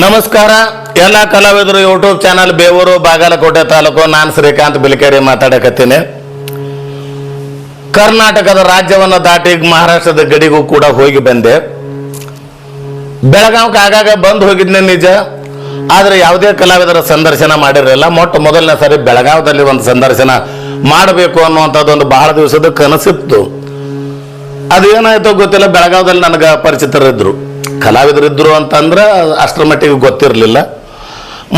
ನಮಸ್ಕಾರ. ಎಲ್ಲ ಕಲಾವಿದರು ಯೂಟ್ಯೂಬ್ ಚಾನಲ್ ಬೇವೂರು, ಬಾಗಲಕೋಟೆ ತಾಲೂಕು, ನಾನು ಶ್ರೀಕಾಂತ್ ಬಿಲ್ಕೇರಿ ಮಾತಾಡಕತ್ತೀನಿ. ಕರ್ನಾಟಕದ ರಾಜ್ಯವನ್ನು ದಾಟಿ ಮಹಾರಾಷ್ಟ್ರದ ಗಡಿಗೂ ಕೂಡ ಹೋಗಿ ಬಂದೆ. ಬೆಳಗಾವ್ಗೆ ಆಗಾಗ ಬಂದು ಹೋಗಿದ್ನೆ ನಿಜ. ಆದರೆ ಯಾವುದೇ ಕಲಾವಿದರ ಸಂದರ್ಶನ ಮಾಡಿರಲಿಲ್ಲ. ಮೊಟ್ಟ ಮೊದಲನೇ ಸಾರಿ ಬೆಳಗಾವದಲ್ಲಿ ಒಂದು ಸಂದರ್ಶನ ಮಾಡಬೇಕು ಅನ್ನುವಂಥದ್ದೊಂದು ಬಹಳ ದಿವಸದ ಕನಸಿತ್ತು. ಅದು ಏನಾಯ್ತೋ ಗೊತ್ತಿಲ್ಲ. ಬೆಳಗಾವದಲ್ಲಿ ನನಗೆ ಪರಿಚಿತರಿದ್ರು. ಕಲಾವಿದರಿದ್ರು ಅಂತಂದ್ರೆ ಅಷ್ಟರ ಮಟ್ಟಿಗೆ ಗೊತ್ತಿರಲಿಲ್ಲ.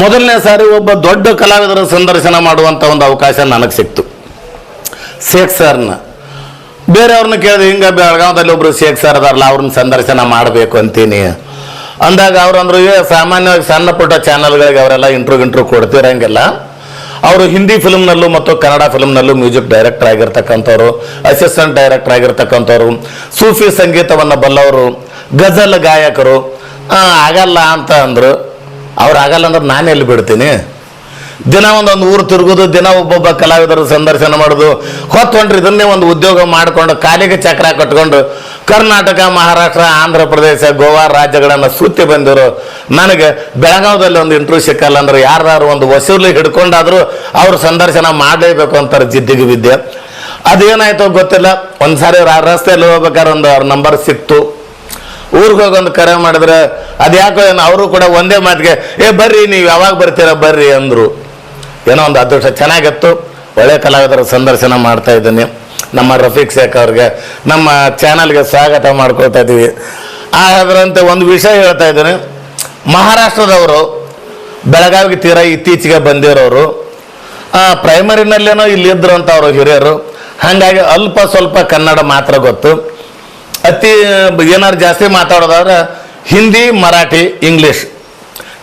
ಮೊದಲನೇ ಸಾರಿ ಒಬ್ಬ ದೊಡ್ಡ ಕಲಾವಿದರ ಸಂದರ್ಶನ ಮಾಡುವಂಥ ಒಂದು ಅವಕಾಶ ನನಗೆ ಸಿಕ್ತು. ಶೇಖ್ ಸರ್ನ. ಬೇರೆಯವ್ರನ್ನ ಕೇಳಿದೆ, ಹಿಂಗೆ ಬೆಳಗಾವದಲ್ಲಿ ಒಬ್ಬರು ಶೇಖ್ ಸರ್ ಅದಾರಲ್ಲ, ಅವ್ರನ್ನ ಸಂದರ್ಶನ ಮಾಡಬೇಕು ಅಂತೀನಿ. ಅಂದಾಗ ಅವ್ರು ಅಂದ್ರು ಸಾಮಾನ್ಯವಾಗಿ ಸಣ್ಣ ಪುಟ್ಟ ಚಾನಲ್ಗಳಿಗೆ ಅವರೆಲ್ಲ ಇಂಟ್ರೂ ಇಂಟ್ರೂ ಕೊಡ್ತಿರಂಗಿಲ್ಲ. ಅವರು ಹಿಂದಿ ಫಿಲ್ಮ್ನಲ್ಲೂ ಮತ್ತು ಕನ್ನಡ ಫಿಲ್ಮ್ನಲ್ಲೂ ಮ್ಯೂಸಿಕ್ ಡೈರೆಕ್ಟರ್ ಆಗಿರ್ತಕ್ಕಂಥವ್ರು, ಅಸಿಸ್ಟೆಂಟ್ ಡೈರೆಕ್ಟರ್ ಆಗಿರ್ತಕ್ಕಂಥವ್ರು, ಸೂಫಿ ಸಂಗೀತವನ್ನು ಬಲ್ಲವರು ಗಜಲ್ ಗಾಯಕರು ಆಗಲ್ಲ ಅಂತ ಅಂದರು. ಅವ್ರು ಆಗಲ್ಲ ಅಂದ್ರೆ ನಾನು ಎಲ್ಲಿ ಬಿಡ್ತೀನಿ? ದಿನ ಒಂದೊಂದು ಊರು ತಿರುಗೋದು, ದಿನ ಒಬ್ಬೊಬ್ಬ ಕಲಾವಿದರು ಸಂದರ್ಶನ ಮಾಡೋದು. ಹೊತ್ತೊಂಡ್ರೆ ಇದನ್ನೇ ಒಂದು ಉದ್ಯೋಗ ಮಾಡಿಕೊಂಡು, ಕಾಲಿಗೆ ಚಕ್ರ ಕಟ್ಕೊಂಡು, ಕರ್ನಾಟಕ, ಮಹಾರಾಷ್ಟ್ರ, ಆಂಧ್ರ ಪ್ರದೇಶ, ಗೋವಾ ರಾಜ್ಯಗಳನ್ನು ಸುತ್ತಿ ಬಂದಿರೋ. ನನಗೆ ಬೆಳಗಾವದಲ್ಲಿ ಒಂದು ಇಂಟ್ರೂ ಸಿಕ್ಕಲ್ಲ ಅಂದ್ರೆ ಯಾರು ಒಂದು ವಸೂಲಿ ಹಿಡ್ಕೊಂಡಾದರೂ ಅವರು ಸಂದರ್ಶನ ಮಾಡಲೇಬೇಕು ಅಂತಾರೆ ಜಿದ್ದಿಗೆ ವಿದ್ಯೆ. ಅದೇನಾಯ್ತೋ ಗೊತ್ತಿಲ್ಲ. ಒಂದ್ಸಾರಿ ಸಾರಿ ರಸ್ತೆಯಲ್ಲಿ ಹೋಗ್ಬೇಕಾದ್ರೆ ಒಂದು ಅವ್ರ ನಂಬರ್ ಸಿಕ್ತು. ಊರಿಗೆ ಕರೆ ಮಾಡಿದ್ರೆ ಅದ್ಯಾಕೋ ಏನು ಅವರು ಕೂಡ ಒಂದೇ ಮಾತಿಗೆ, ಏ, ಬರ್ರಿ, ನೀವು ಯಾವಾಗ ಬರ್ತೀರ, ಬರ್ರಿ ಅಂದರು. ಏನೋ ಒಂದು ಅದೃಷ್ಟ ಚೆನ್ನಾಗಿತ್ತು. ಒಳ್ಳೆ ಕಲಾವಿದರ ಸಂದರ್ಶನ ಮಾಡ್ತಾ ಇದ್ದೀನಿ. ನಮ್ಮ ರಫೀಕ್ ಶೇಖ್ ಅವ್ರಿಗೆ, ನಮ್ಮ ಚಾನಲ್ಗೆ ಸ್ವಾಗತ ಮಾಡ್ಕೊಳ್ತಾ ಇದ್ದೀವಿ. ಅದರಂತೆ ಒಂದು ವಿಷಯ ಹೇಳ್ತಾ ಇದ್ದೀನಿ. ಮಹಾರಾಷ್ಟ್ರದವರು, ಬೆಳಗಾವಿಗೆ ತೀರಾ ಇತ್ತೀಚೆಗೆ ಬಂದಿರೋರು ಪ್ರೈಮರಿನಲ್ಲೇನೋ ಇಲ್ಲಿದ್ದರು ಅಂತ ಅವರು ಹಿರಿಯರು. ಹಾಗಾಗಿ ಅಲ್ಪ ಸ್ವಲ್ಪ ಕನ್ನಡ ಮಾತ್ರ ಗೊತ್ತು. ಅತಿ ಏನಾದ್ರು ಜಾಸ್ತಿ ಮಾತಾಡೋದಾದ್ರೆ ಹಿಂದಿ ಮರಾಠಿ ಇಂಗ್ಲೀಷ್.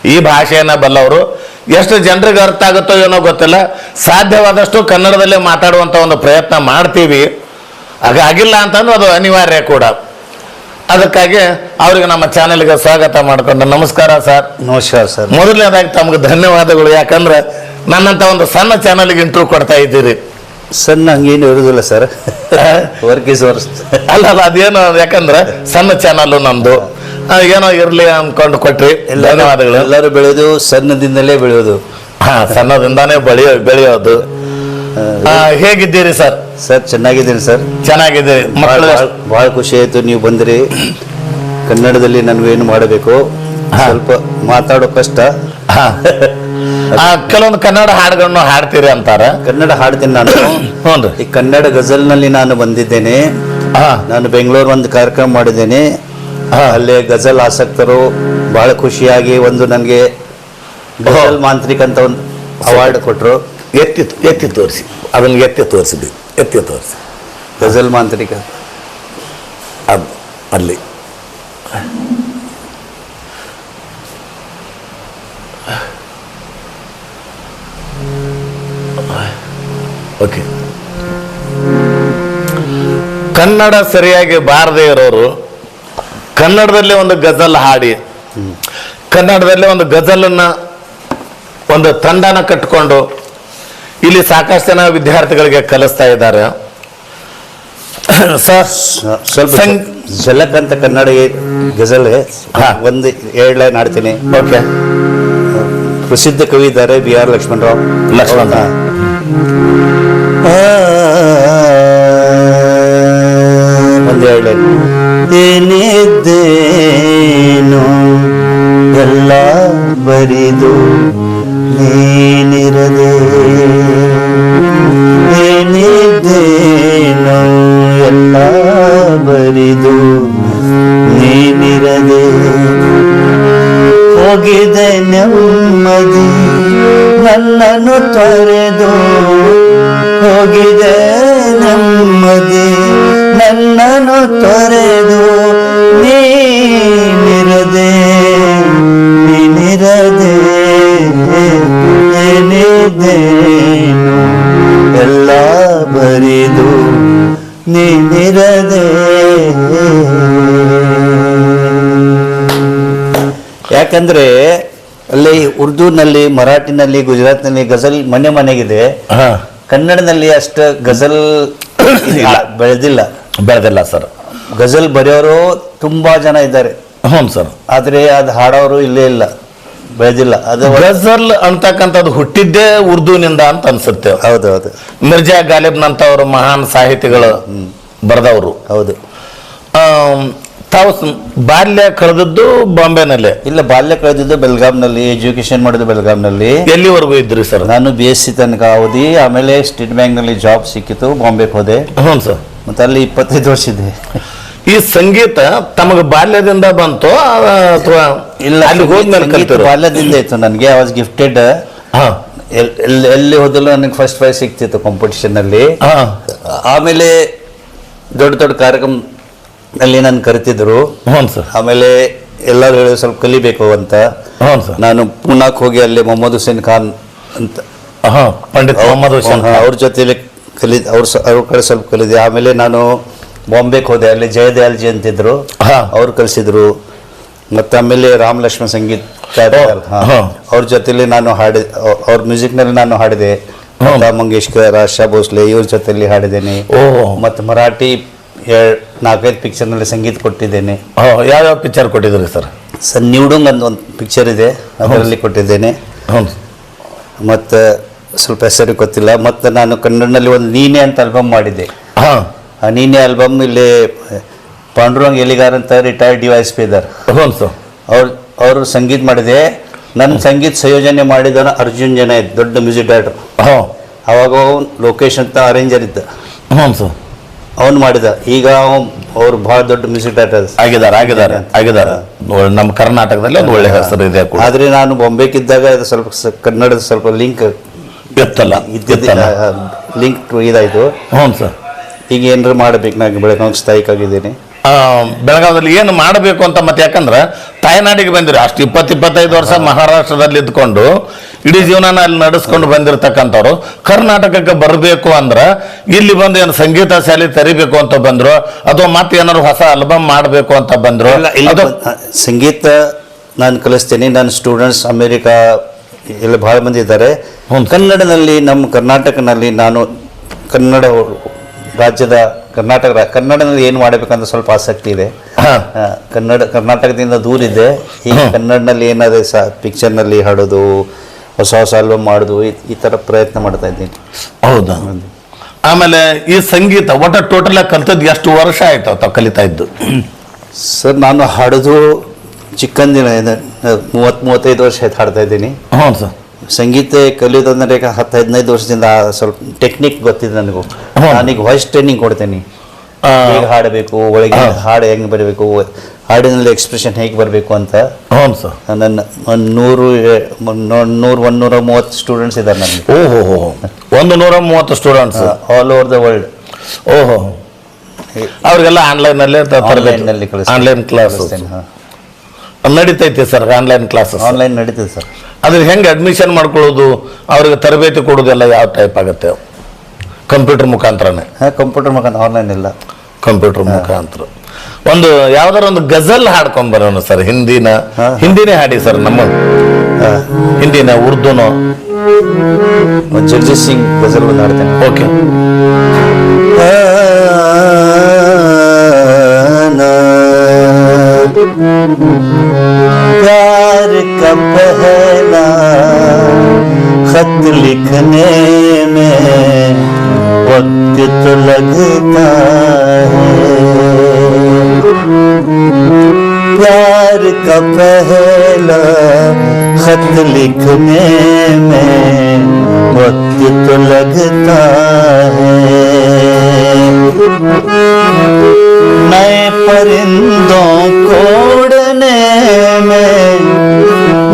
ಈ ಭಾಷೆಯನ್ನು ಬಲ್ಲವರು. ಎಷ್ಟು ಜನರಿಗೆ ಅರ್ಥ ಆಗುತ್ತೋ ಏನೋ ಗೊತ್ತಿಲ್ಲ. ಸಾಧ್ಯವಾದಷ್ಟು ಕನ್ನಡದಲ್ಲೇ ಮಾತಾಡುವಂಥ ಒಂದು ಪ್ರಯತ್ನ ಮಾಡ್ತೀವಿ. ಆಗ ಆಗಿಲ್ಲ ಅಂತಂದ್ರೆ ಅದು ಅನಿವಾರ್ಯ ಕೂಡ. ಅದಕ್ಕಾಗಿ ಅವರಿಗೆ ನಮ್ಮ ಚಾನೆಲ್ಗೆ ಸ್ವಾಗತ ಮಾಡಿಕೊಂಡು ನಮಸ್ಕಾರ ಸರ್. ನಮಸ್ಕಾರ ಸರ್. ಮೊದಲನೇದಾಗಿ ತಮಗೆ ಧನ್ಯವಾದಗಳು. ಯಾಕಂದ್ರೆ ನನ್ನಂತ ಒಂದು ಸಣ್ಣ ಚಾನಲ್ಗೆ ಇಂಟ್ರೂ ಕೊಡ್ತಾ ಇದ್ದೀರಿ. ಸಣ್ಣ ಹಂಗೇನು ಇರುದಿಲ್ಲ ಸರ್. Work is verse. ಅಲ್ಲ ಅಲ್ಲ ಅದೇನು ಯಾಕಂದ್ರೆ ಸಣ್ಣ ಚಾನಲ್ ನಮ್ದು. ಏನೋ ಇರ್ಲಿ ಅನ್ಕೊಂಡು ಕೊಟ್ರಿ. ಧನ್ಯವಾದಗಳು. ಎಲ್ಲರೂ ಬೆಳೆಯೋದು ಸಣ್ಣದಿಂದಲೇ ಬೆಳೆಯೋದು. ಹಾ ಸಣ್ಣದಿಂದಾನೇ ಬೆಳೆಯೋ ಬೆಳೆಯೋದು. ಹೇಗಿದ್ದೀರಿ ಸರ್? ಸರ್ ಚೆನ್ನಾಗಿದ್ದೀನಿ ಸರ್. ಚೆನ್ನಾಗಿದ್ದೀರಿ. ಮಕ್ಕಳು ಭಾಳ ಖುಷಿ ಆಯ್ತು ನೀವು ಬಂದ್ರಿ. ಕನ್ನಡದಲ್ಲಿ ಏನು ಮಾಡಬೇಕು. ಸ್ವಲ್ಪ ಮಾತಾಡೋ ಕಷ್ಟ. ಆ, ಕೆಲವೊಂದು ಕನ್ನಡ ಹಾಡುಗಳನ್ನು ಹಾಡ್ತೀರಿ ಅಂತಾರ. ಕನ್ನಡ ಹಾಡ್ತೀನಿ ನಾನು. ಹ್ಞೂ ಈ ಕನ್ನಡ ಗಜಲ್ನಲ್ಲಿ ನಾನು ಬಂದಿದ್ದೇನೆ. ನಾನು ಬೆಂಗಳೂರು ಒಂದು ಕಾರ್ಯಕ್ರಮ ಮಾಡಿದ್ದೇನೆ. ಅಲ್ಲೇ ಗಜಲ್ ಆಸಕ್ತರು ಬಹಳ ಖುಷಿಯಾಗಿ ಒಂದು ನನಗೆ ಗಜಲ್ ಮಾಂತ್ರಿಕ್ ಅಂತ ಒಂದು ಅವಾರ್ಡ್ ಕೊಟ್ಟರು ಎತ್ತಿ ಎತ್ತಿ ತೋರಿಸಿ. ಅದನ್ನ ಎತ್ತಿ ತೋರಿಸಿದ್ವಿ ಎತ್ತಿ ತೋರಿಸಿ. ಗಜಲ್ ಮಾಂತ್ರಿಕ. ಅದು ಅಲ್ಲಿ. ಓಕೆ ಕನ್ನಡ ಸರಿಯಾಗಿ ಬಾರದೇ ಇರೋರು ಕನ್ನಡದಲ್ಲಿ ಒಂದು ಗಜಲ್ ಹಾಡಿ ಕನ್ನಡದಲ್ಲಿ ಒಂದು ಗಜಲನ್ನ ಒಂದು ತಂಡನ ಕಟ್ಕೊಂಡು ಇಲ್ಲಿ ಸಾಕಷ್ಟು ಜನ ವಿದ್ಯಾರ್ಥಿಗಳಿಗೆ ಕಲಿಸ್ತಾ ಇದ್ದಾರೆ. ಸರ್ ಸ್ವಲ್ಪ ಝಲಕ್ ಅಂತ ಕನ್ನಡ ಗಜಲ್. ಒಂದು ಎರಡು ಲೈನ್ ಹಾಡ್ತೀನಿ ಓಕೆ ಪ್ರಸಿದ್ಧ ಕವಿ ಇದ್ದಾರೆ ಬಿ ಆರ್ ಲಕ್ಷ್ಮಣರಾವ್. ಲಕ್ಷ್ಮಣ. ರಾವ್ ಎರಡು ಲೈನ್ ಏನಿದ್ದೇನು? ಎಲ್ಲ ಬರಿದು ನೀನಿರದೆ. ಏನಿದ್ದೇನು? ಎಲ್ಲ ಬರಿದು ನೀನಿರದೆ. ಹೋಗಿದೆ ನೆಮ್ಮದಿ ನನ್ನನ್ನು ತೊರೆದು ಹೋಗಿದೆ ನೆಮ್ಮದಿ ನನ್ನನ್ನು ತೊರೆದು ನೀರದೆ ನೀನಿರದೆ ಎಲ್ಲ ಬರಿದು ನೀನಿರದೆ. ಯಾಕಂದ್ರೆ ಅಲ್ಲಿ ಉರ್ದುನಲ್ಲಿ ಮರಾಠಿನಲ್ಲಿ ಗುಜರಾತ್ನಲ್ಲಿ ಗಜಲ್ ಮನೆ ಮನೆಗಿದೆ. ಕನ್ನಡದಲ್ಲಿ ಅಷ್ಟು ಗಜಲ್ ಇಲ್ಲ. ಬೆಳೆದಿಲ್ಲ. ಬೆಳೆದಿಲ್ಲ ಸರ್. ಗಜಲ್ ಬರೆಯೋರು ತುಂಬಾ ಜನ ಇದ್ದಾರೆ. ಹ್ಞೂ ಸರ್. ಆದರೆ ಅದು ಹಾಡೋರು ಇಲ್ಲೇ ಇಲ್ಲ ಬೆಳೆದಿಲ್ಲ. ಅದು ಗಜಲ್ ಅಂತಕ್ಕಂಥದ್ದು ಹುಟ್ಟಿದ್ದೇ ಉರ್ದುನಿಂದ ಅಂತ ಅನ್ಸುತ್ತೆ. ಹೌದು ಹೌದು. ಮಿರ್ಜಾ ಗಾಲಿಬ್ನಂಥವ್ರು ಮಹಾನ್ ಸಾಹಿತಿಗಳು ಬರೆದವರು. ಹೌದು. ತಾವು ಬಾಲ್ಯ ಕಳೆದದ್ದು ಬಾಂಬೆನಲ್ಲೇ. ಇಲ್ಲ ಬಾಲ್ಯ ಕಳೆದಿದ್ದು ಬೆಲ್ಗಾಂನಲ್ಲಿ ಎಜುಕೇಶನ್ ಮಾಡಿದ್ದು ಬೆಲ್ಗಾಂನಲ್ಲಿ ಎಲ್ಲಿವರೆಗೂ ಇದ್ರಿ ಸರ್? ನಾನು ಬಿ ಎಸ್ ಸಿ ತನಕ ಅವಧಿ ಆಮೇಲೆ ಸ್ಟೇಟ್ ಬ್ಯಾಂಕ್ನಲ್ಲಿ ಜಾಬ್ ಸಿಕ್ಕಿತು ಬಾಂಬೆಗೆ ಹೋದೆ. ಹ್ಞೂ ಸರ್. ಮತ್ತೆ ಅಲ್ಲಿ ಇಪ್ಪತ್ತೈದು ವರ್ಷ ಇದೆ. ಈ ಸಂಗೀತ ತಮಗೆ ಬಾಲ್ಯದಿಂದ ಬಂತು ಅಥವಾ ಇಲ್ಲ ಅಲ್ಲಿ ಹೋದ್ಮೇಲೆ ಕಲ್ತಿರೋ ಬಾಲ್ಯದಿಂದ ಇತ್ತು ನನಗೆ ಐ ವಾಸ್ ಗಿಫ್ಟೆಡ್ ಹಾಂ. ಎಲ್ಲಿ ಎಲ್ಲಿ ಹೋದಲ್ಲೂ ನನಗೆ ಫಸ್ಟ್ ಪ್ರೈಸ್ ಸಿಕ್ತಿತ್ತು ಕಾಂಪಿಟೇಷನ್ ಅಲ್ಲಿ. ಆಮೇಲೆ ದೊಡ್ಡ ದೊಡ್ಡ ಕಾರ್ಯಕ್ರಮ ಅಲ್ಲಿ ನಾನು ಕರಿತಿದ್ರು. ಹ್ಞೂ ಸರ್. ಆಮೇಲೆ ಎಲ್ಲರೂ ಹೇಳಿ ಸ್ವಲ್ಪ ಕಲಿಬೇಕು ಅಂತ. ಹ್ಞೂ ಸರ್. ನಾನು ಪೂನಾಕ್ ಹೋಗಿ ಅಲ್ಲಿ ಮೊಹಮ್ಮದ್ ಹುಸೇನ್ ಖಾನ್ ಅಂತ. ಹಾಂ ಪಂಡಿತ್ ಮೊಹಮ್ಮದ್ ಹುಸೇನ್ ಅವ್ರ ಜೊತೆಲಿ ಕಲಿ ಅವ್ರ ಅವ್ರ ಕಡೆ ಸ್ವಲ್ಪ ಕಲಿದೆ. ಆಮೇಲೆ ನಾನು ಬಾಂಬೆಗೆ ಹೋದೆ. ಅಲ್ಲಿ ಜಯದಯಾಲ್ಜಿ ಅಂತಿದ್ರು. ಅವ್ರು ಕಲಿಸಿದ್ರು ಮತ್ತೆ ಆಮೇಲೆ ರಾಮ್ ಲಕ್ಷ್ಮಣ್ ಸಂಗೀತ. ಅವ್ರ ಜೊತೆಲಿ ನಾನು ಹಾಡಿ ಅವ್- ಅವ್ರ ಮ್ಯೂಸಿಕ್ನಲ್ಲಿ ನಾನು ಹಾಡಿದೆ. ಲತಾ ಮಂಗೇಶ್ಕರ್ ಆಶಾ ಭೋಸ್ಲೆ ಇವ್ರ ಜೊತೆಲಿ ಹಾಡಿದ್ದೇನೆ. ಓಹೋ. ಮತ್ತು ಮರಾಠಿ ನಾಲ್ಕೈದು ಪಿಕ್ಚರ್ನಲ್ಲಿ ಸಂಗೀತ ಕೊಟ್ಟಿದ್ದೇನೆ. ಯಾವ ಯಾವ್ಯಾವ ಪಿಕ್ಚರ್ ಕೊಟ್ಟಿದ್ದೀರಿ ಸರ್? ಸರ್ ನಿವ್ಡುಂಗ್ ಅಂತ ಒಂದು ಪಿಕ್ಚರ್ ಇದೆ. ಅದರಲ್ಲಿ ಕೊಟ್ಟಿದ್ದೇನೆ. ಹ್ಞೂ ಮತ್ತು ಸ್ವಲ್ಪ ಹೆಸರು ಗೊತ್ತಿಲ್ಲ. ಮತ್ತು ನಾನು ಕನ್ನಡದಲ್ಲಿ ಒಂದು ನೀನೆ ಅಂತ ಆಲ್ಬಮ್ ಮಾಡಿದ್ದೆ. ಹಾಂ. ಆ ನೀನೆ ಆಲ್ಬಮ್ ಇಲ್ಲಿ ಪಾಂಡುರಂಗ್ ಎಲಿಗಾರ್ ಅಂತ ರಿಟೈರ್ಡ್ ಡಿ ವೈಸ್ ಪಿ ಇದ್ದಾರೆ. ಹ್ಞೂ ಸರ್. ಅವ್ರು ಅವರು ಸಂಗೀತ ಮಾಡಿದೆ. ನನ್ನ ಸಂಗೀತ ಸಂಯೋಜನೆ ಮಾಡಿದವನು ಅರ್ಜುನ್ ಜನ ಇದ್ದ ದೊಡ್ಡ ಮ್ಯೂಸಿಕ್ ಡೈರೆಕ್ಟರ್. ಹಾಂ. ಅವಾಗ ಲೊಕೇಶನ್ ಲೋಕೇಶ್ ಅಂತ ಅರೇಂಜರ್ ಇದ್ದ. ಹ್ಞೂ ಸರ್. ಅವನು ಮಾಡಿದ. ಈಗ ಅವ್ರು ಬಹಳ ದೊಡ್ಡ ಮ್ಯೂಸಿಕ್ ಡೈರೆಕ್ಟರ್. ಆಗಿದ್ದಾರೆ ಆಗಿದ್ದಾರೆ ಆಗಿದ್ದಾರೆ. ನಮ್ಮ ಕರ್ನಾಟಕದಲ್ಲಿ ಒಂದು ಒಳ್ಳೆ ಹೆಸರು ಇದೆ ಕೂಡ. ಆದರೆ ನಾನು ಬೊಂಬೆಗಿದ್ದಾಗ ಅದು ಸ್ವಲ್ಪ ಕನ್ನಡದ ಸ್ವಲ್ಪ ಲಿಂಕ್ ಇದ್ದಿದ್ದಿಲ್ಲ. ಇತ್ತಲ್ಲ ಲಿಂಕ್ ಇದಾಯಿತು. ಹ್ಞೂ ಸರ್. ಈಗ ಏನಾರು ಮಾಡಬೇಕು ನಾನು ಬೆಳಗಾವಿ ಸ್ಥಾಯಿಕಾಗಿದ್ದೀನಿ ಆಗಿದ್ದೀನಿ ಬೆಳಗಾವದಲ್ಲಿ ಏನು ಮಾಡಬೇಕು ಅಂತ ಮತ್ತೆ ಯಾಕಂದ್ರೆ ತಾಯ್ನಾಡಿಗೆ ಬಂದಿರಿ. ಅಷ್ಟು ಇಪ್ಪತ್ತು ಇಪ್ಪತ್ತೈದು ವರ್ಷ ಮಹಾರಾಷ್ಟ್ರದಲ್ಲಿ ಇದ್ಕೊಂಡು ಇಡೀ ಜೀವನ ಅಲ್ಲಿ ನಡೆಸ್ಕೊಂಡು ಬಂದಿರತಕ್ಕಂಥವ್ರು ಕರ್ನಾಟಕಕ್ಕೆ ಬರಬೇಕು ಅಂದ್ರೆ ಇಲ್ಲಿ ಬಂದು ಏನು ಸಂಗೀತ ಶಾಲೆ ತೆರಿಬೇಕು ಅಂತ ಬಂದ್ರು ಅಥವಾ ಮತ್ತೆ ಏನಾದ್ರು ಹೊಸ ಆಲ್ಬಮ್ ಮಾಡಬೇಕು ಅಂತ ಬಂದ್ರು ಸಂಗೀತ ನಾನು ಕಲಿಸ್ತೀನಿ ನನ್ನ ಸ್ಟೂಡೆಂಟ್ಸ್ ಅಮೇರಿಕಾ ಇಲ್ಲಿ ಭಾಳ ಮಂದಿ ಇದ್ದಾರೆ. ಕನ್ನಡದಲ್ಲಿ ನಮ್ಮ ಕರ್ನಾಟಕನಲ್ಲಿ ನಾನು ಕನ್ನಡ ರಾಜ್ಯದ ಕರ್ನಾಟಕ ಕನ್ನಡದಲ್ಲಿ ಏನು ಮಾಡಬೇಕಂತ ಸ್ವಲ್ಪ ಆಸಕ್ತಿ ಇದೆ. ಕನ್ನಡ ಕರ್ನಾಟಕದಿಂದ ದೂರ ಇದೆ ಈಗ ಹ್ಮ್. ಕನ್ನಡನಲ್ಲಿ ಏನಾದ್ರೆ ಪಿಕ್ಚರ್ನಲ್ಲಿ ಹಾಡೋದು ಹೊಸ ಹೊಸ ಆಲ್ಬಮ್ ಮಾಡೋದು ಈ- ತರ ಥರ ಪ್ರಯತ್ನ ಮಾಡ್ತಾ ಇದ್ದೀನಿ. ಹೌದಾ? ಆಮೇಲೆ ಈ ಸಂಗೀತ ಒಟ್ಟ ಟೋಟಲ್ ಆಗಿ ಕಲ್ತದ್ದು ಎಷ್ಟು ವರ್ಷ ಆಯ್ತು ತಾವು ಕಲಿತಾ ಇದ್ದು? ಸರ್ ನಾನು ಹಾಡೋದು ಚಿಕ್ಕಂದಿನ ಮೂವತ್ತು ಮೂವತ್ತೈದು ವರ್ಷ ಆಯ್ತು ಹಾಡ್ತಾ ಇದ್ದೀನಿ. ಹ್ಞೂ ಸರ್. ಸಂಗೀತ ಕಲಿಯೋದಂದ್ರೆ ಈಗ ಹತ್ತು ಹದಿನೈದು ವರ್ಷದಿಂದ ಸ್ವಲ್ಪ ಟೆಕ್ನಿಕ್ ಗೊತ್ತಿದೆ ನನಗೂ. ನಾನೀಗ ವಾಯ್ಸ್ ಟ್ರೈನಿಂಗ್ ಕೊಡ್ತೇನೆ. ಹೇಗೆ ಹಾಡಬೇಕು ಒಳಗೆ. ಹಾಡು ಹೆಂಗೆ ಬರಬೇಕು ಹಾಡಿನಲ್ಲಿ ಎಕ್ಸ್ಪ್ರೆಷನ್ ಹೇಗೆ ಬರಬೇಕು ಅಂತ ಹ್ಞೂ ಸರ್. ನನ್ನ ಒಂದು ನೂರು ನೂರು ಒಂದು ನೂರ ಮೂವತ್ತು ಸ್ಟೂಡೆಂಟ್ಸ್ ಇದ್ದಾರೆ ನನಗೆ. ಓಹೋ ಹೋ ಒಂದು ನೂರ ಮೂವತ್ತು students all over the world ಓಹೋ ಅವ್ರಿಗೆಲ್ಲ ಆನ್ಲೈನಲ್ಲೇ ಆನ್ಲೈನ್ನಲ್ಲಿ ಆನ್ಲೈನ್ ಕ್ಲಾಸ್ ನಡೀತೈತೆ ಸರ್ ಆನ್ಲೈನ್ ಕ್ಲಾಸ್ ಆನ್ಲೈನ್ ನಡೀತದೆ ಸರ್. ಅದ್ರ ಹೆಂಗೆ ಅಡ್ಮಿಷನ್ ಮಾಡ್ಕೊಳ್ಳೋದು ಅವ್ರಿಗೆ ತರಬೇತಿ ಕೊಡೋದೆಲ್ಲ ಯಾವ ಟೈಪ್ ಆಗುತ್ತೆ? ಕಂಪ್ಯೂಟರ್ ಮುಖಾಂತರನೇ. ಹಾಂ ಕಂಪ್ಯೂಟರ್ ಮುಖಾಂತರ ಆನ್ಲೈನ್ ಇಲ್ಲ. ಕಂಪ್ಯೂಟರ್ ಮುಖಾಂತರ ಒಂದು ಯಾವ್ದಾರ ಒಂದು ಗಜಲ್ ಹಾಡ್ಕೊಂಡ್ ಬರೋಣ ಸರ್ ಹಿಂದಿನ ಹಾ. ಹಿಂದಿನೇ ಹಾಡಿ ಸರ್ ನಮ್ಮ ಹಿಂದಿನ ಉರ್ದುನೋ ಒಂದು ಜಗಜೀತ್ ಸಿಂಗ್ ಗಜಲ್ ಒಂದು ಹಾಡ್ತೇನೆ ಓಕೆ प्यार का पहला खत लिखने में وقت لگتا ہے۔ پیار کا پہلا خط لکھنے میں وقت تو لگتا ہے۔ نئے پرندوں کو اڑنے میں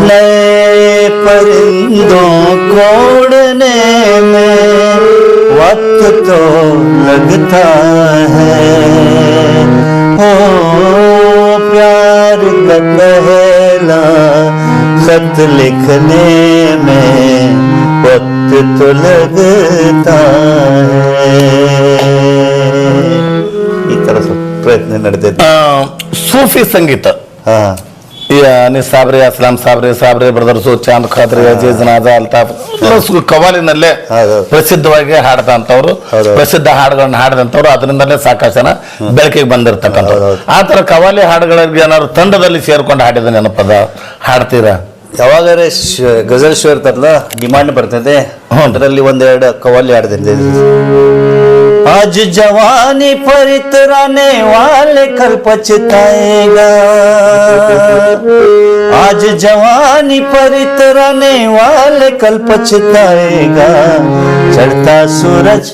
نئے پرندوں کو وقت تو لگتا ہے۔ ہو پیار کا پہلا خط لکھنے میں وقت تو لگتا ہے۔ ಈ ಥರ ಪ್ರಯತ್ನ ನಡೆದಿದೆ ಸೂಫಿ ಸಂಗೀತ ಹಾಂ ಅನೀಸ್ ಸಾಬ್ರಿ ಅಸ್ಲಾಂ ಸಾಬ್ರಿ ಸಾಬ್ರಿ ಬ್ರದರ್ಸು ಚಾಂದ್ ಖಾದ್ರಿ ಅಜೀಜ್ ನಾಜಾ ಅಲ್ತಾಫ್ ಎಲ್ಲ ಕವಾಲಿನಲ್ಲೇ ಪ್ರಸಿದ್ಧವಾಗಿ ಹಾಡದಂತವ್ರು ಪ್ರಸಿದ್ಧ ಹಾಡುಗಳನ್ನ ಹಾಡದಂತವ್ರು ಅದರಿಂದಲೇ ಸಾಕಷ್ಟು ಜನ ಬೆಳಕಿಗೆ ಬಂದಿರ್ತಕ್ಕಂಥವ್ರು. ಆತರ ಆ ಥರ ಕವಾಲಿ ಹಾಡುಗಳಿಗೆ ಏನಾದ್ರು ತಂಡದಲ್ಲಿ ಸೇರ್ಕೊಂಡು ಹಾಡಿದ ನೆನಪದ ಹಾಡ್ತೀರಾ? ಯಾವಾಗಾರೆ ಗಜಲ್ ಶೋ ಇರ್ತಾರಲ್ಲ ಡಿಮಾಂಡ್ ಬರ್ತದೆ. ಅದರಲ್ಲಿ ಒಂದೆರಡು آج جوانی پر اترانے والے کل پچھتائے گا۔ آج جوانی پر اترانے والے کل پچھتائے گا۔ چڑھتا سورج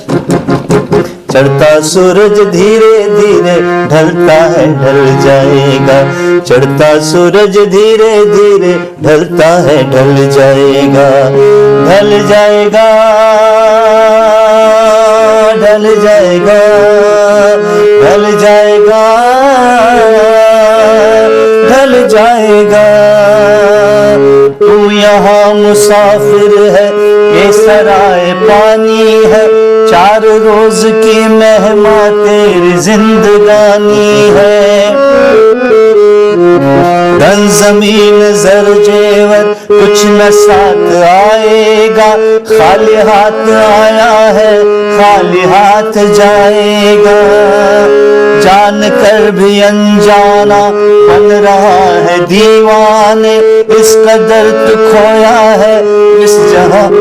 چڑھتا سورج دھیرے دھیرے ڈھلتا ہے، ڈھل جائے گا۔ چڑھتا سورج دھیرے دھیرے ڈھلتا ہے، ڈھل جائے گا۔ ڈھل جائے گا۔ ڈھل جائے گا ڈھل جائے گا ڈھل جائے گا۔ تو یہاں مسافر ہے، یہ سرائے پانی ہے، چار روز کی مہمہ تیری زندگانی ہے۔ دن زمین زر جیور کچھ نہ ساتھ آئے گا۔ خالی ہاتھ آیا ہے، خالی ہاتھ جائے گا۔ جان کر بھی انجانا بن رہا ہے دیوانے، اس قدر تو کھویا ہے۔ اس جہاں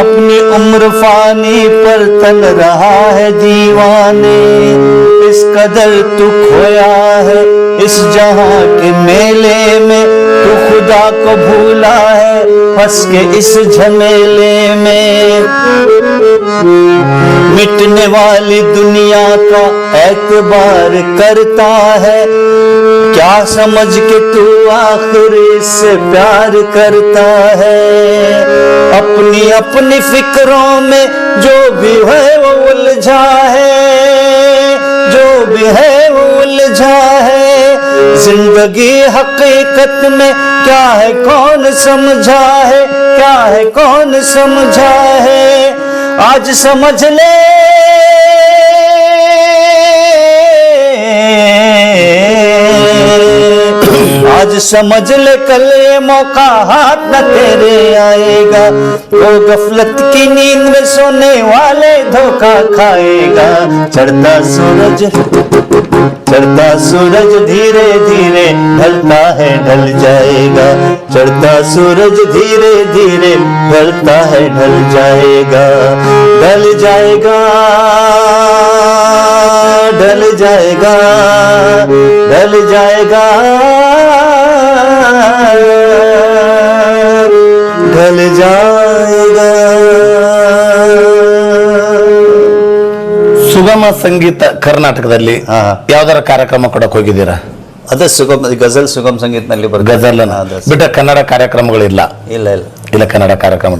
اپنی عمر فانی پر تن رہا ہے دیوانے۔ اس قدر تو کھویا ہے، اس جہاں کے میلے میں تو خدا کو بھولا ہے، پس کے اس جھمیلے میں۔ مٹنے والی دنیا کا اعتبار کرتا ہے، کیا سمجھ کے تو آخر اس سے پیار کرتا ہے؟ اپنی اپنی فکروں میں جو بھی ہے وہ الجھا ہے۔ خوب ہے الجھا ہے۔ زندگی حقیقت میں کیا ہے؟ کون سمجھا ہے؟ کیا ہے؟ کون سمجھا ہے؟ آج سمجھ لے۔ آج سمجھ لے کل موقع، ہاتھ نہ تیرے آئے۔ وہ غفلت کی نیند میں سونے والے دھوکہ کھائے گا۔ چڑھتا سورج چڑھتا سورج دھیرے دھیرے ڈھلتا ہے، ڈھل جائے گا۔ چڑھتا سورج دھیرے دھیرے ڈھلتا ہے، ڈھل جائے گا۔ ڈھل جائے گا، ڈھل جائے گا، ڈھل جائے گا۔ ಸುಗಮ ಸಂಗೀತ ಕರ್ನಾಟಕದಲ್ಲಿ ಹಾ. ಯಾವ್ದಾರ ಕಾರ್ಯಕ್ರಮ ಕೊಡಕ್ ಹೋಗಿದ್ದೀರಾ? ಅದೇ ಸುಗಮ್ ಗಜಲ್ ಸುಗಮ್ ಸಂಗೀತನಲ್ಲಿ ಬರ್ ಗಜಲ್. ಬಿಟ್ಟ ಕನ್ನಡ ಕಾರ್ಯಕ್ರಮಗಳಿಲ್ಲ ಇಲ್ಲ. ಇಲ್ಲ ಇಲ್ಲ. ಕನ್ನಡ ಕಾರ್ಯಕ್ರಮ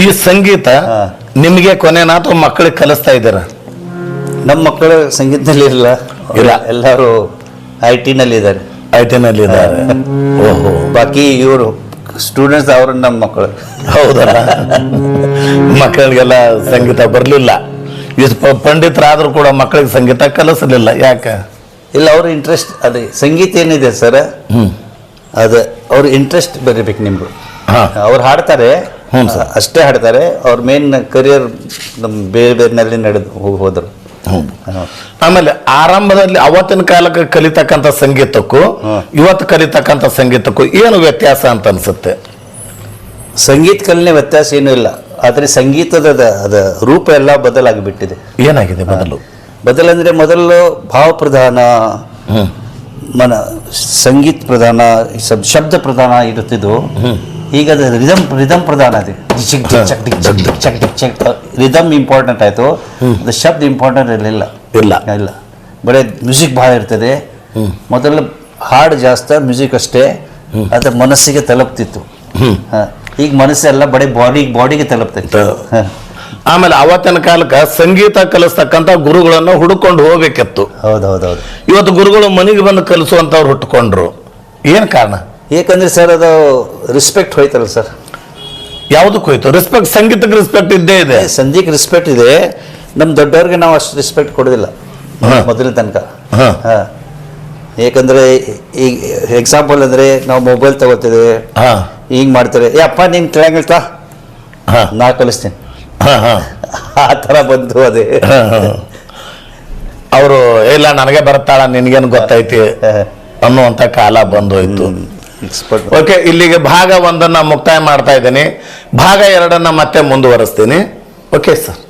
ಈ ಸಂಗೀತ ಹಾ. ನಿಮಗೆ ಕೊನೆನಾ ಅಥವಾ ಮಕ್ಕಳಿಗೆ ಕಲಿಸ್ತಾ ಇದ್ದೀರಾ? ನಮ್ಮ ಮಕ್ಕಳು ಸಂಗೀತದಲ್ಲಿ ಇಲ್ಲ. ಇಲ್ಲ. ಎಲ್ಲರೂ ಐ ಟಿನಲ್ಲಿ ಇದ್ದಾರೆ. ಐ ನಲ್ಲಿ ಇದ್ದಾರೆ. ಓಹೋ. ಬಾಕಿ ಇವರು ಸ್ಟೂಡೆಂಟ್ಸ್ ಅವರು ನಮ್ಮ ಮಕ್ಕಳು. ಹೌದಲ್ಲ? ಮಕ್ಕಳಿಗೆಲ್ಲ ಸಂಗೀತ ಬರಲಿಲ್ಲ. ಇಷ್ಟು ಪಂಡಿತರಾದರೂ ಕೂಡ ಮಕ್ಕಳಿಗೆ ಸಂಗೀತ ಕಲಿಸಲಿಲ್ಲ ಯಾಕೆ? ಇಲ್ಲ ಅವ್ರ ಇಂಟ್ರೆಸ್ಟ್ ಅದೇ ಸಂಗೀತ ಏನಿದೆ ಸರ್? ಅದು ಅವ್ರ ಇಂಟ್ರೆಸ್ಟ್ ಬರೀಬೇಕು ನಿಮ್ಮದು ಹಾ. ಅವ್ರು ಹಾಡ್ತಾರೆ ಹ್ಞೂ ಸರ್. ಅಷ್ಟೇ ಹಾಡ್ತಾರೆ ಅವ್ರ ಮೇನ್ ಕರಿಯರ್ ನಮ್ಮ ಬೇರೆ ಬೇರೆನಲ್ಲಿ ನಡೆದು ಹೋಗಿ ಹೋದ್ರು. ಆಮೇಲೆ ಆರಂಭದಲ್ಲಿ ಅವತ್ತಿನ ಕಾಲಕ್ಕೆ ಕಲಿತಕ್ಕಂಥ ಸಂಗೀತಕ್ಕೂ. ಇವತ್ತು ಕಲಿತಕ್ಕಂಥ ಸಂಗೀತಕ್ಕೂ ಏನು ವ್ಯತ್ಯಾಸ ಅಂತ ಅನ್ಸುತ್ತೆ? ಸಂಗೀತ ಕಲನೆ ವ್ಯತ್ಯಾಸ ಏನೂ ಇಲ್ಲ. ಆದರೆ ಸಂಗೀತದ ಅದ- ರೂಪ ಎಲ್ಲ ಬದಲಾಗಿಬಿಟ್ಟಿದೆ ಏನಾಗಿದೆ ಬದಲು ಬದಲಂದ್ರೆ ಮೊದಲು ಭಾವಪ್ರಧಾನ ಮನ ಸಂಗೀತ ಪ್ರಧಾನ ಶಬ್- ಶಬ್ದ ಪ್ರಧಾನ ಇರುತ್ತಿದ್ದು ಈಗ ಅದು ರಿದಮ್ ರಿದಮ್ ಪ್ರಧಾನ ಅದೇ ಚಿಕ್ ಚಕ್ ಚಕ್ ಚಕ್ ಚಕ್ ಚಕ್ ರಿದಮ್ ಇಂಪಾರ್ಟೆಂಟ್ ಆಯಿತು ಅದು ಶಬ್ದ ಇಂಪಾರ್ಟೆಂಟ್ ಇರಲಿಲ್ಲ ಇಲ್ಲ ಇಲ್ಲ ಬರೀ ಮ್ಯೂಸಿಕ್ ಭಾಳ ಇರ್ತದೆ ಮೊದಲು ಹಾಡು ಜಾಸ್ತಿ ಮ್ಯೂಸಿಕ್ ಅಷ್ಟೇ ಅದು ಮನಸ್ಸಿಗೆ ತಲುಪ್ತಿತ್ತು ಹ. ಈಗ ಮನಸ್ಸೆಲ್ಲ ಬರೀ ಬಾಡಿ ಬಾಡಿಗೆ ತಲುಪ್ತೈತೆ. ಆಮೇಲೆ ಅವತ್ತಿನ ಕಾಲಕ್ಕೆ ಸಂಗೀತ ಕಲಿಸ್ತಕ್ಕಂಥ ಗುರುಗಳನ್ನು ಹುಡುಕೊಂಡು ಹೋಗ್ಬೇಕಿತ್ತು. ಹೌದು ಹೌದು ಹೌದು ಇವತ್ತು ಗುರುಗಳು ಮನೆಗೆ ಬಂದು ಕಲಿಸುವಂಥವ್ರು ಹುಟ್ಟುಕೊಂಡ್ರು ಏನು ಕಾರಣ? ಏಕಂದ್ರೆ ಸರ್ ಅದು ರೆಸ್ಪೆಕ್ಟ್ ಹೋಯ್ತಲ್ಲ ಸರ್. ಯಾವುದಕ್ಕೆ ಹೋಯ್ತು? ರೆಸ್ಪೆಕ್ಟ್ ಸಂಗೀತಕ್ಕೆ ರೆಸ್ಪೆಕ್ಟ್ ಇದ್ದೇ ಇದೆ. ಸಂಜೆಗೆ ರೆಸ್ಪೆಕ್ಟ್ ಇದೆ. ನಮ್ಮ ದೊಡ್ಡವ್ರಿಗೆ ನಾವು ಅಷ್ಟು ರೆಸ್ಪೆಕ್ಟ್ ಕೊಡೋದಿಲ್ಲ. ಮೊದಲಿನ ಮೊದಲ ತನಕ. ಹಾ. ಹಾ. ಏಕಂದ್ರೆ ಈಗ ಎಕ್ಸಾಂಪಲ್ ಅಂದರೆ ನಾವು ಮೊಬೈಲ್ ತಗೋತಿದ್ದೇವೆ ಹಾ. ಈಗ ಮಾಡ್ತಾರೆ. ಏ ಅಪ್ಪ ನೀನು ಕೆಳಗಿಳ್ತಾ ಹಾಂ. ನಾ ಕಲಿಸ್ತೀನಿ. ಹಾಂ ಹಾಂ. ಆ ಥರ ಬಂತು ಅದೇ. ಅವರು ಇಲ್ಲ ನನಗೆ ಬರ್ತಾಳ ನಿನಗೇನು ಗೊತ್ತೈತಿ. ಅನ್ನುವಂಥ ಕಾಲ ಬಂದೋಯ್ತು. ಹೋಯ್ತು ಓಕೆ ಇಲ್ಲಿಗೆ ಭಾಗ ಒಂದನ್ನು ಮುಕ್ತಾಯ ಮಾಡ್ತಾ ಇದ್ದೀನಿ. ಭಾಗ ಎರಡನ್ನು ಮತ್ತೆ ಮುಂದುವರಿಸ್ತೀನಿ. Okay sir.